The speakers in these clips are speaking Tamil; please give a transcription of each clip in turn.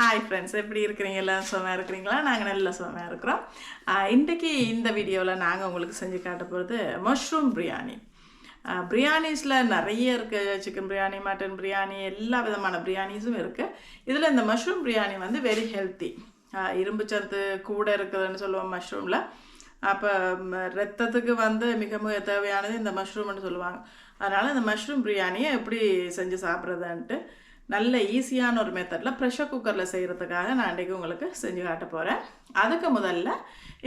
ஹாய் ஃப்ரெண்ட்ஸ் எப்படி இருக்கிறீங்க? எல்லாம் சுகமாக இருக்கிறீங்களா? நாங்கள் நல்ல சுகமாக இருக்கிறோம். இன்றைக்கி இந்த வீடியோவில் நாங்கள் உங்களுக்கு செஞ்சு காட்ட போகிறது மஷ்ரூம் பிரியாணி பிரியாணிஸில் நிறைய இருக்குது சிக்கன் பிரியாணி மட்டன் பிரியாணி எல்லா விதமான பிரியாணிஸும் இருக்குது இதில் இந்த மஷ்ரூம் பிரியாணி வந்து வெரி ஹெல்த்தி இரும்பு சத்து கூட இருக்குதுன்னு சொல்லுவோம் மஷ்ரூமில் அப்போ ரத்தத்துக்கு வந்து மிக மிக தேவையானது இந்த மஷ்ரூம்னு சொல்லுவாங்க. அதனால் இந்த மஷ்ரூம் பிரியாணியை எப்படி செஞ்சு சாப்பிட்றதுன்ட்டு நல்ல ஈஸியான ஒரு மெத்தடில் ப்ரெஷர் குக்கரில் செய்கிறதுக்காக நான் இன்றைக்கி உங்களுக்கு செஞ்சு காட்ட போகிறேன் அதுக்கு முதல்ல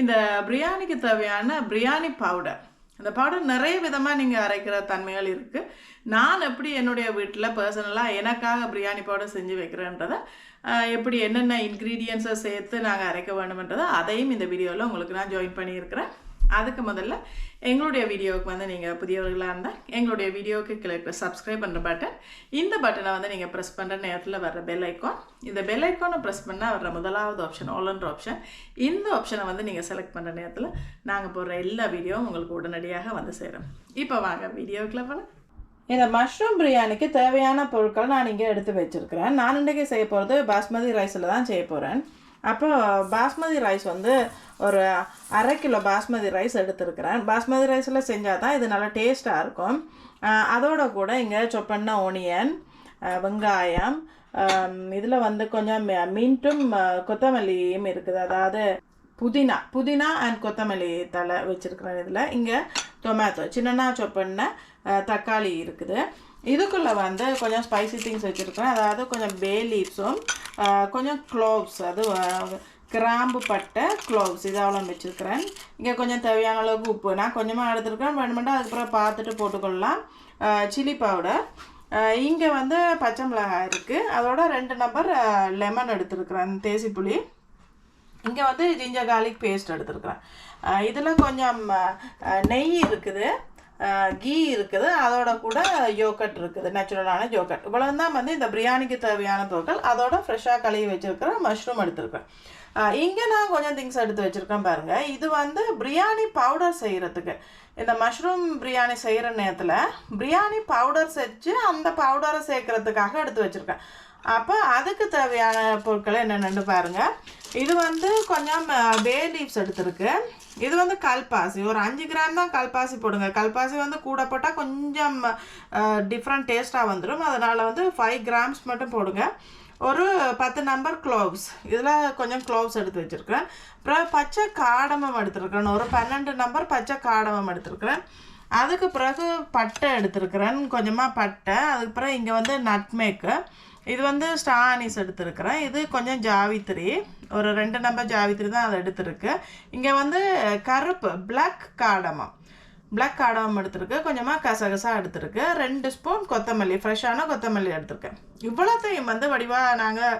இந்த பிரியாணிக்கு தேவையான பிரியாணி பவுடர் இந்த பவுடர் நிறைய விதமாக நீங்கள் அரைக்கிற தன்மைகள் இருக்குது நான் எப்படி என்னுடைய வீட்டில் பர்சனலாக எனக்காக பிரியாணி பவுடர் செஞ்சு வைக்கிறேன்றதை எப்படி என்னென்ன இன்க்ரீடியன்ஸை சேர்த்து நாங்கள் அரைக்க வேண்டுமென்றதை அதையும் இந்த வீடியோவில் உங்களுக்கு நான் ஜாயின் பண்ணியிருக்கிறேன். அதுக்கு முதல்ல எங்களுடைய வீடியோவுக்கு வந்து நீங்கள் புதியவர்களாக இருந்தால் எங்களுடைய வீடியோவுக்கு கிளிக் சப்ஸ்கிரைப் பண்ணுற பட்டன் இந்த பட்டனை வந்து நீங்கள் ப்ரெஸ் பண்ணுற நேரத்தில் வர்ற பெல் ஐக்கான் இந்த பெல் ஐக்கானை ப்ரெஸ் பண்ணால் வர்ற முதலாவது ஆப்ஷன் ஆல்ன்ற ஆப்ஷன் இந்த ஆப்ஷனை வந்து நீங்கள் செலக்ட் பண்ணுற நேரத்தில் நாங்கள் போடுற எல்லா வீடியோவும் உங்களுக்கு உடனடியாக வந்து சேரும். இப்போ வாங்க வீடியோக்குள்ள போகலாம் இந்த மஷ்ரூம் பிரியாணிக்கு தேவையான பொருட்கள் நான் இங்கே எடுத்து வச்சுருக்கிறேன். நான் இன்றைக்கி செய்ய போகிறது பாஸ்மதி ரைஸில் தான் செய்ய போகிறேன் அப்போ பாஸ்மதி ரைஸ் வந்து ஒரு அரை கிலோ பாஸ்மதி ரைஸ் எடுத்துருக்கிறேன். பாஸ்மதி ரைஸில் செஞ்சால் தான் இது நல்லா டேஸ்ட்டாக இருக்கும். அதோட கூட இங்கே சொப்பண்ண ஒனியன் வெங்காயம் இதில் வந்து கொஞ்சம் மி- கொத்தமல்லியும் இருக்குது. அதாவது புதினா புதினா அண்ட் கொத்தமல்லி தலை வச்சுருக்கிறேன் இதில். இங்கே டொமேட்டோ சின்னனா சொப்பண்ண தக்காளி இருக்குது. இதுக்குள்ளே வந்து கொஞ்சம் ஸ்பைசி திங்ஸ் வச்சுருக்கிறேன் அதாவது கொஞ்சம் பே லீவ்ஸும் கொஞ்சம் க்ளோவ்ஸ் அது கிராம்பு பட்டை க்ளோவ்ஸ் இது அவ்வளோ வச்சுருக்கிறேன். இங்கே கொஞ்சம் தேவையான அளவுக்கு உப்பு. நான் கொஞ்சமாக எடுத்துருக்கேன். வேணுமெண்டா அதுக்கப்புறம் பார்த்துட்டு போட்டுக்கொள்ளலாம். சில்லி பவுடர் இங்கே வந்து பச்சை மிளகாய் இருக்குது அதோட ரெண்டு நம்பர் லெமன் எடுத்துருக்குறேன் தேசி புளி. இங்கே வந்து ஜிஞ்சர் கார்லிக் பேஸ்ட் எடுத்துருக்குறேன். இதில் கொஞ்சம் நெய் இருக்குது. கீ இருக்குது அதோட கூட யோகட் இருக்குது நேச்சுரலான யோகட் இவ்வளவு தான் வந்து இந்த பிரியாணிக்கு தேவையான பொருட்கள். அதோட ஃப்ரெஷ்ஷாக கழுவி வச்சிருக்கிற மஷ்ரூம் எடுத்திருக்கேன் இங்கே நான் கொஞ்சம் திங்ஸ் எடுத்து வச்சுருக்கேன் பாருங்கள் இது வந்து பிரியாணி பவுடர் செய்கிறதுக்கு இந்த மஷ்ரூம் பிரியாணி செய்கிற நேரத்தில் பிரியாணி பவுடர் செஞ்சு அந்த பவுடரை சேர்க்கறதுக்காக எடுத்து வச்சுருக்கேன். அப்போ அதுக்கு தேவையான பொருட்களை என்னென்னு பாருங்க. இது வந்து கொஞ்சம் பே லீவ்ஸ் எடுத்திருக்கு. இது வந்து கல்பாசி. ஒரு அஞ்சு கிராம் தான் கல்பாசி போடுங்க. கல்பாசி வந்து கூட போட்டால் கொஞ்சம் டிஃப்ரெண்ட் டேஸ்ட்டாக வந்துடும் அதனால் வந்து ஃபைவ் கிராம்ஸ் மட்டும் போடுங்க. ஒரு பத்து நம்பர் க்ளோவ்ஸ் இதில் கொஞ்சம் க்ளோவ்ஸ் எடுத்து வச்சுருக்கிறேன். அப்புறம் பச்சை காடமம் எடுத்துருக்கிறேன். ஒரு பன்னெண்டு நம்பர் பச்சை காடமம் எடுத்துருக்கிறேன். அதுக்கு பிறகு பட்டை எடுத்துருக்கிறேன். கொஞ்சமாக பட்டை. அதுக்கு பிறகு இங்கே வந்து நட்மேக்கு இது வந்து ஸ்டானிஸ் எடுத்திருக்கிறேன். இது கொஞ்சம் ஜாவித்திரி ஒரு ரெண்டு நம்பர் ஜாவித்திரி தான் அதை எடுத்திருக்கு. இங்கே வந்து கருப்பு பிளாக் காடமம். பிளாக் காடமம் எடுத்திருக்கு. கொஞ்சமாக கசகசா எடுத்திருக்கு. ரெண்டு ஸ்பூன் கொத்தமல்லி ஃப்ரெஷ்ஷான கொத்தமல்லி எடுத்திருக்கேன். இவ்வளோத்தையும் வந்து வடிவாக நாங்கள்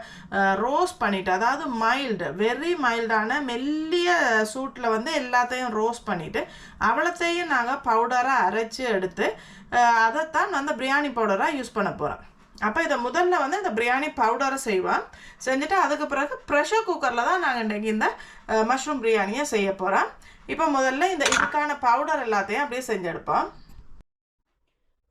ரோஸ்ட் பண்ணிவிட்டு அதாவது மைல்டு வெரி மைல்டான மெல்லிய சூட்டில் வந்து எல்லாத்தையும் ரோஸ்ட் பண்ணிவிட்டு அவ்வளோத்தையும் நாங்கள் பவுடராக அரைச்சி எடுத்து அதைத்தான் வந்து பிரியாணி பவுடராக யூஸ் பண்ண போகிறோம் அப்போ இதை முதல்ல வந்து இந்த பிரியாணி பவுடரை செய்வோம். செஞ்சுட்டு அதுக்கு பிறகு ப்ரெஷர் குக்கரில் தான் நாங்கள் இன்றைக்கி இந்த மஷ்ரூம் பிரியாணியை செய்ய போகிறோம் இப்போ முதல்ல இந்த இதுக்கான பவுடர் எல்லாத்தையும் அப்படியே செஞ்செடுப்போம்.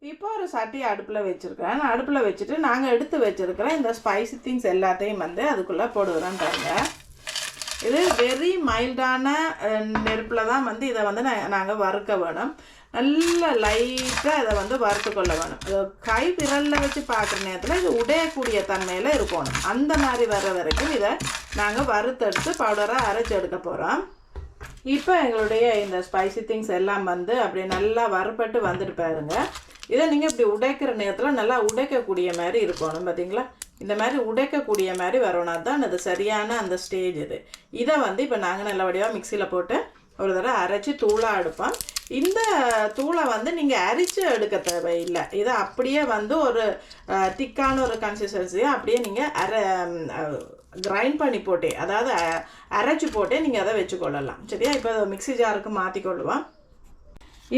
இப்போ ஒரு சட்டி அடுப்பில் வச்சுருக்கேன் அடுப்பில் வச்சுட்டு நாங்கள் எடுத்து வச்சுருக்கிற இந்த ஸ்பைசி திங்ஸ் எல்லாத்தையும் வந்து அதுக்குள்ளே போடுகிறோம் பாருங்க. இது வெரி மைல்டான நெருப்பில் தான் வந்து இதை வந்து நாங்கள் வறுக்க வேணும். நல்லா லைட்டாக இதை வந்து வறுத்து கொள்ள வேணும். அது கை விரலில் வச்சு பார்க்குற நேரத்தில் இது உடையக்கூடிய தன்மையில் இருக்கணும். அந்த மாதிரி வர்ற வரைக்கும் இதை நாங்கள் வறுத்தெடுத்து பவுடராக அரைச்சி எடுக்க போகிறோம் இப்போ எங்களுடைய இந்த ஸ்பைசி திங்ஸ் எல்லாம் வந்து அப்படியே நல்லா வறுப்பட்டு வந்துட்டு பாருங்க. இதை நீங்கள் இப்படி உடைக்கிற நேரத்தில் நல்லா உடைக்கக்கூடிய மாதிரி இருக்கணும் பார்த்தீங்களா இந்த மாதிரி உடைக்கக்கூடிய மாதிரி வரணும். தான் அது சரியான அந்த ஸ்டேஜ் இது. இதை வந்து இப்போ நாங்கள் நல்லபடியாக மிக்சியில் போட்டு ஒரு தடவை அரைச்சி தூளாக எடுப்போம். இந்த தூளை வந்து நீங்கள் அரிச்சு எடுக்க தேவையில்லை. இதை அப்படியே வந்து ஒரு திக்கான ஒரு கன்சிஸ்டன்சியை அப்படியே நீங்கள் அரை கிரைண்ட் பண்ணி போட்டே அதாவது அ- அரைச்சு போட்டே நீங்கள் அதை வச்சுக்கொள்ளலாம். சரியா? இப்போ மிக்ஸி ஜாருக்கு மாற்றிக்கொள்ளுவோம்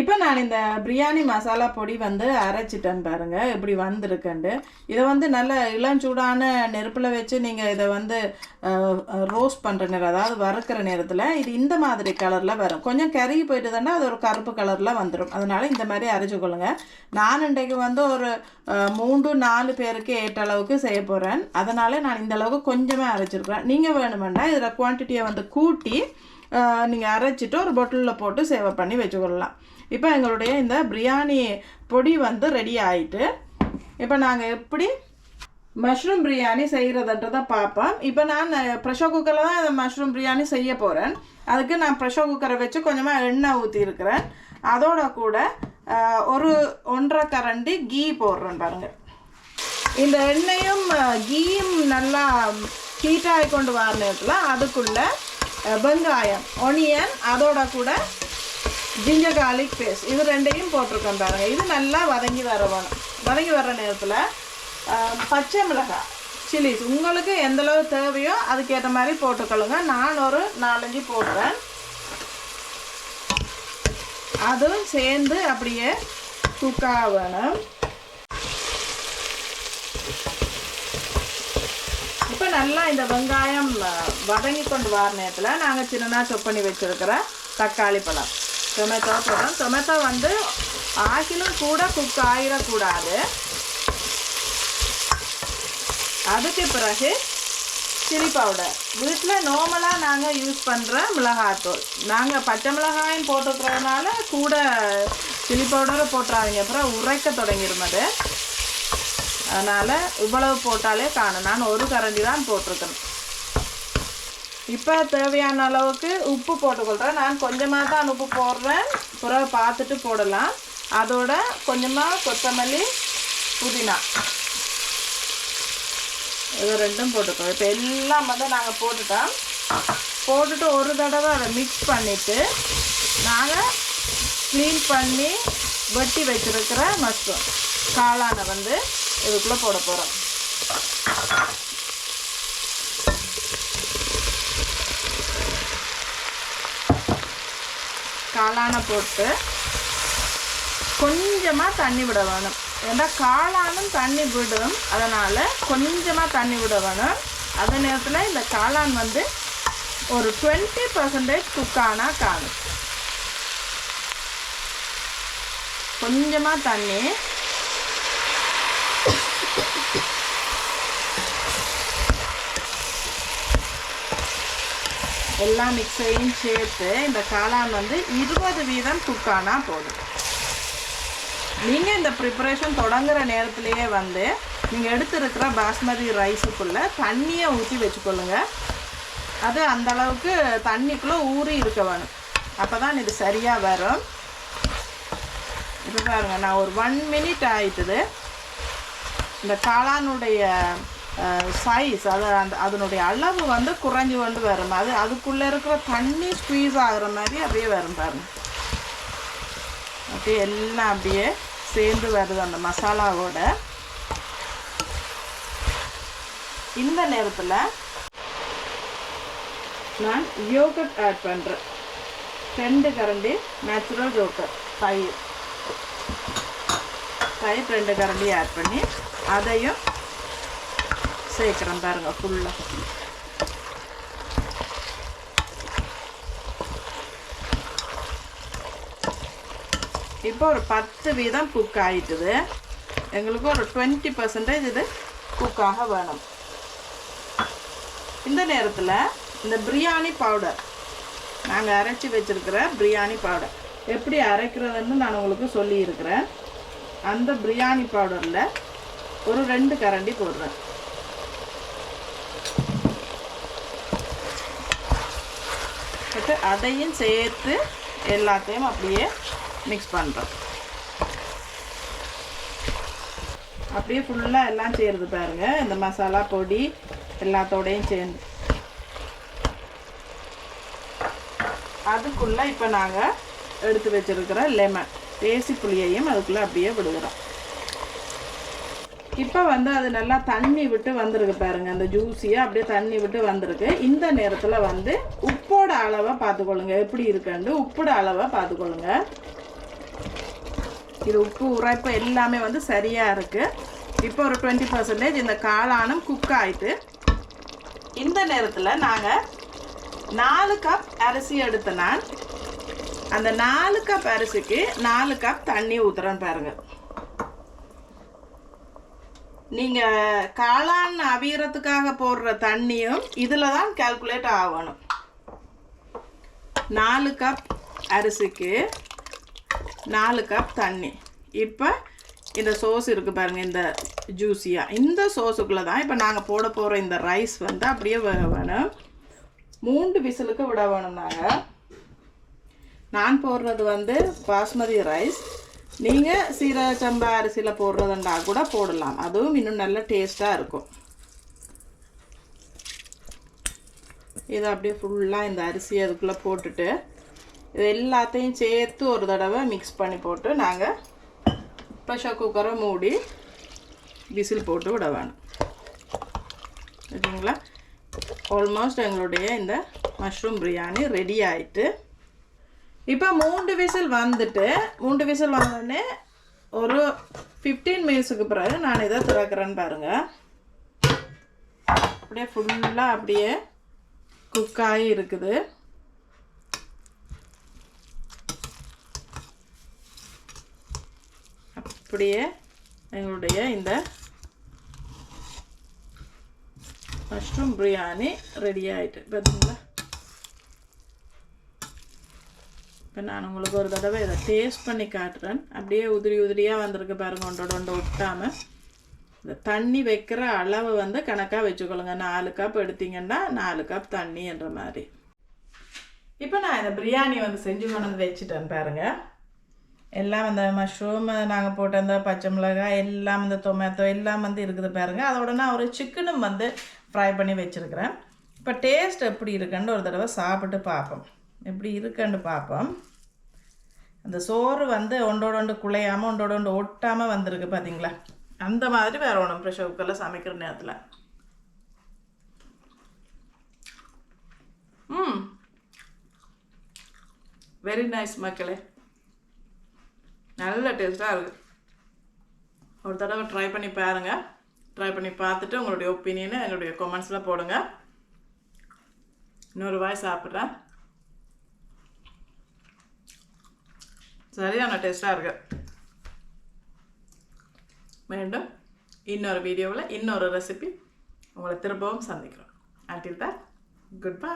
இப்போ நான் இந்த பிரியாணி மசாலா பொடி வந்து அரைச்சிட்டேன் பாருங்கள் இப்படி வந்திருக்குண்டு இதை வந்து நல்ல இளஞ்சூடான நெருப்பில் வச்சு நீங்கள் இதை வந்து ரோஸ்ட் பண்ணுற நேரம் அதாவது வறுக்கிற நேரத்தில் இது இந்த மாதிரி கலரில் வரும். கொஞ்சம் கருகி போயிட்டுதுன்னா அது ஒரு கருப்பு கலரில் வந்துடும் அதனால இந்த மாதிரி அரைச்சி கொள்ளுங்க. நான் இன்றைக்கு வந்து ஒரு மூன்று நாலு பேருக்கு ஏற்ற அளவுக்கு செய்ய போகிறேன் அதனால் நான் இந்த அளவுக்கு கொஞ்சமே அரைச்சிருக்கிறேன். நீங்கள் வேணுமெண்டா இதில் குவான்டிட்டியை வந்து கூட்டி நீங்கள் அரைச்சிட்டு ஒரு பொட்டிலில் போட்டு சேவை பண்ணி வச்சுக்கொள்ளலாம். இப்போ எங்களுடைய இந்த பிரியாணி பொடி வந்து ரெடி ஆகிட்டு இப்போ நாங்கள் எப்படி மஷ்ரூம் பிரியாணி செய்கிறதுன்றதை பார்ப்போம். இப்போ நான் ப்ரெஷர் குக்கரில் தான் இந்த மஷ்ரூம் பிரியாணி செய்ய போகிறேன் அதுக்கு நான் ப்ரெஷர் குக்கரை வச்சு கொஞ்சமாக எண்ணெய் ஊற்றிருக்கிறேன் அதோட கூட ஒரு ஒன்றரை கரண்டி கீ போடுறேன் பாருங்கள் இந்த எண்ணெயும் கீயும் நல்லா ஹீட்டாகி கொண்டு வர நேரத்தில் அதுக்குள்ளே வெங்காயம் ஒனியன் அதோட கூட ஜிஞ்சர் கார்லிக் பேஸ்ட் இது ரெண்டையும் போட்டிருக்கோம் பாருங்கள் இது நல்லா வதங்கி வர வதங்கி வர்ற நேரத்தில் பச்சை மிளகாய் சில்லிஸ் உங்களுக்கு எந்த அளவு தேவையோ அதுக்கேற்ற மாதிரி போட்டுக்கொள்ளுங்க. நான் ஒரு நாலஞ்சு போடுறேன். அதுவும் சேர்ந்து அப்படியே குக்காக வேணும் இப்போ நல்லா இந்த வெங்காயம் வதங்கி கொண்டு வர நேரத்தில் நாங்கள் சின்னதாக சொப் பண்ணி வச்சுருக்கிற தக்காளி பழம். டொமேட்டோ போடுறோம். டொமேட்டோ வந்து ஆகிலும் கூட குக் ஆகிடக்கூடாது அதுக்கு பிறகு சில்லி பவுடர் வீட்டில் நார்மலாக நாங்கள் யூஸ் பண்ணுற மிளகாத்தூள். நாங்கள் பச்சை மிளகாயும் போட்டுக்கிறதுனால கூட சில்லி பவுடரை போட்டுறாதீங்க. அப்புறம் உரைக்க தொடங்கிடும் அதனால் இவ்வளவு போட்டாலே காணும். நான் ஒரு கரண்டி தான் போட்டிருக்கேன். இப்போ தேவையான அளவுக்கு உப்பு போட்டுக்கொள்கிறேன் நான் கொஞ்சமாக தான் உப்பு போடுறேன். புறவை பார்த்துட்டு போடலாம். அதோட கொஞ்சமாக கொத்தமல்லி புதினா. இது ரெண்டும் போட்டுக்கோ இப்போ எல்லாம் வந்து நாங்கள் போட்டுட்டோம். போட்டுட்டு ஒரு தடவை அதை மிக்ஸ் பண்ணிவிட்டு நாங்கள் க்ளீன் பண்ணி வெட்டி வச்சிருக்கிற மஷ்ரூம் காளானை வந்து இதுக்குள்ளே போட போகிறோம் காளானை போட்டு கொஞ்சமாக தண்ணி விட வேணும். ஏன்னா காளானும் தண்ணி விடும். அதனால் கொஞ்சமாக தண்ணி விட வேணும். அதே நேரத்தில் இந்த காளான் வந்து ஒரு டுவெண்ட்டி பர்சன்டேஜ் குக்கானா காணும். கொஞ்சமாக தண்ணி எல்லா மிக்ஸையும் சேர்த்து இந்த காளான் வந்து இருபது வீதம் குக்கானா போதும். நீங்கள் இந்த ப்ரிப்பரேஷன் தொடங்குற நேரத்திலேயே வந்து நீங்கள் எடுத்துருக்கிற பாஸ்மதி ரைஸுக்குள்ளே தண்ணியை ஊற்றி வச்சுக்கொள்ளுங்க. அது அந்த அளவுக்கு தண்ணிக்குள்ளே ஊறி இருக்க வேணும். அப்போ தான் இது சரியாக வரும். இது பாருங்கள் நான் ஒரு ஒன் மினிட் ஆயிட்டுது. இந்த காளானுடைய சைஸ் அது அந்த அதனுடைய அளவு வந்து குறைஞ்சி கொண்டு வரும். அது அதுக்குள்ளே இருக்கிற தண்ணி ஸ்குவீஸ் ஆகிற மாதிரி அப்படியே வரும் பாருங்க. அப்படியே எல்லாம் அப்படியே சேர்ந்து வருது அந்த மசாலாவோட. இந்த நேரத்தில் நான் யோகட் ஆட் பண்ணுறேன் ரெண்டு கரண்டி நேச்சுரல் யோகட் தயிர். தயிர் ரெண்டு கரண்டி ஆட் பண்ணி அதையும் சேர்க்குறேன் பாருங்கள் ஃபுல்லாக இப்போ ஒரு பத்து வீதம் குக் ஆகிட்டுது எங்களுக்கு ஒரு டுவெண்ட்டி பர்சன்டேஜ் இது குக்காக வேணும். இந்த நேரத்தில் இந்த பிரியாணி பவுடர் நாங்கள் அரைச்சி வச்சுருக்கிற பிரியாணி பவுடர் எப்படி அரைக்கிறதுன்னு நான் உங்களுக்கு சொல்லியிருக்கிறேன். அந்த பிரியாணி பவுடரில் ஒரு ரெண்டு கரண்டி போடுறேன். போட்டு அதையும் சேர்த்து எல்லாத்தையும் அப்படியே மிக்ஸ் பண்ணுறோம் அப்படியே ஃபுல்லாக எல்லாம் சேருது பாருங்கள் இந்த மசாலா பொடி எல்லாத்தோடையும் சேர்ந்து. அதுக்குள்ளே இப்போ நாங்கள் எடுத்து வச்சுருக்கிற லெமன் தேசி புளியையும் அதுக்குள்ளே அப்படியே விடுகிறோம். இப்போ வந்து அது நல்லா தண்ணி விட்டு வந்திருக்கு பாருங்கள் அந்த ஜூஸியாக அப்படியே தண்ணி விட்டு வந்திருக்கு. இந்த நேரத்தில் வந்து உப்போட அளவை பார்த்துக்கொள்ளுங்க. எப்படி இருக்குன்னு உப்போட அளவை பார்த்துக்கொள்ளுங்க. இது உப்பு உரைப்பு எல்லாமே வந்து சரியாக இருக்குது இப்போ ஒரு டுவெண்ட்டி பர்சன்டேஜ் இந்த காளானும் குக் ஆயிட்டு இந்த நேரத்தில் நாங்கள் நாலு கப் அரிசி எடுத்த நான் அந்த நாலு கப் அரிசிக்கு நாலு கப் தண்ணி ஊற்றுறேன் பாருங்க. நீங்கள் காளான் அவியறதுக்காக போடுற தண்ணியும் இதில் தான் கால்குலேட் ஆகணும். நாலு கப் அரிசிக்கு நாலு கப் தண்ணி. இப்போ இந்த சோஸ் இருக்குது பாருங்கள் இந்த ஜூஸியாக இந்த சோஸுக்குள்ளே தான் இப்போ நாங்கள் போட போகிற இந்த ரைஸ் வந்து அப்படியே வேணும். மூன்று விசிலுக்கு விட வேணும் நாங்கள் நான் போடுறது வந்து பாஸ்மதி ரைஸ் நீங்கள் சீரக சம்பா அரிசியில் போடுறதுண்டா கூட போடலாம். அதுவும் இன்னும் நல்ல டேஸ்ட்டாக இருக்கும். இதை அப்படியே ஃபுல்லாக இந்த அரிசி அதுக்குள்ளே போட்டுட்டு இது எல்லாத்தையும் சேர்த்து ஒரு தடவை மிக்ஸ் பண்ணி போட்டு நாங்கள் ப்ரெஷர் குக்கரை மூடி விசில் போட்டு விட வேணும். ஓகேங்களா? ஆல்மோஸ்ட் எங்களுடைய இந்த மஷ்ரூம் பிரியாணி ரெடி ஆயிட்டு இப்போ மூன்று விசில் வந்துட்டு மூன்று விசில் வந்தோடனே ஒரு ஃபிஃப்டீன் மினிட்ஸுக்கு பிறகு நான் இதை திறக்கிறேன்னு பாருங்கள் அப்படியே ஃபுல்லாக அப்படியே குக் ஆகி இருக்குது. அப்படியே எங்களுடைய இந்த மஷ்ரூம் பிரியாணி ரெடி ஆகிட்டு பார்த்தீங்களா இப்போ நான் உங்களுக்கு ஒரு தடவை இதை டேஸ்ட் பண்ணி காட்டுறேன். அப்படியே உதிரி உதிரியாக வந்திருக்கு பாருங்க ஒன்றோட ஒன்று ஒட்டாமல் இந்த தண்ணி வைக்கிற அளவு வந்து கணக்காக வச்சுக்கொள்ளுங்க. நாலு கப் எடுத்தீங்கன்னா நாலு கப் தண்ணின்ற மாதிரி. இப்போ நான் இந்த பிரியாணி வந்து செஞ்சு கொண்டு வந்து வச்சுட்டேன் பாருங்கள் எல்லாம் அந்த மஷ்ரூம் நாங்கள் போட்ட அந்த பச்சை மிளகாய் எல்லாம் இந்த டொமேட்டோ எல்லாம் வந்து இருக்குது பாருங்கள் அதோட நான் ஒரு சிக்கனும் வந்து ஃப்ரை பண்ணி வச்சுருக்கிறேன். இப்போ டேஸ்ட் எப்படி இருக்குன்னு ஒரு தடவை சாப்பிட்டு பார்ப்போம். எப்படி இருக்குன்னு பார்ப்போம். அந்த சோறு வந்து ஒன்றோட ஒன்று குழையாமல் ஒன்றோட ஒன்று ஒட்டாமல் வந்திருக்கு பார்த்தீங்களா அந்த மாதிரி வேற ஒன்றும் ப்ரெஷர் குக்கரில் சமைக்கிற நேரத்தில் ம் வெரி நைஸ் மக்களே நல்ல டேஸ்ட்டாக இருக்குது ஒரு தடவை ட்ரை பண்ணி பாருங்கள் ட்ரை பண்ணி பார்த்துட்டு உங்களுடைய ஒப்பீனியனை எங்களுடைய கமெண்ட்ஸில் போடுங்க இன்னொரு வாய் சாப்பிட்றேன் சரியான டேஸ்ட்டாக இருக்குது மீண்டும் இன்னொரு வீடியோவில் இன்னொரு ரெசிபி உங்களை திரும்பவும் சந்திக்கிறோம். Until that good bye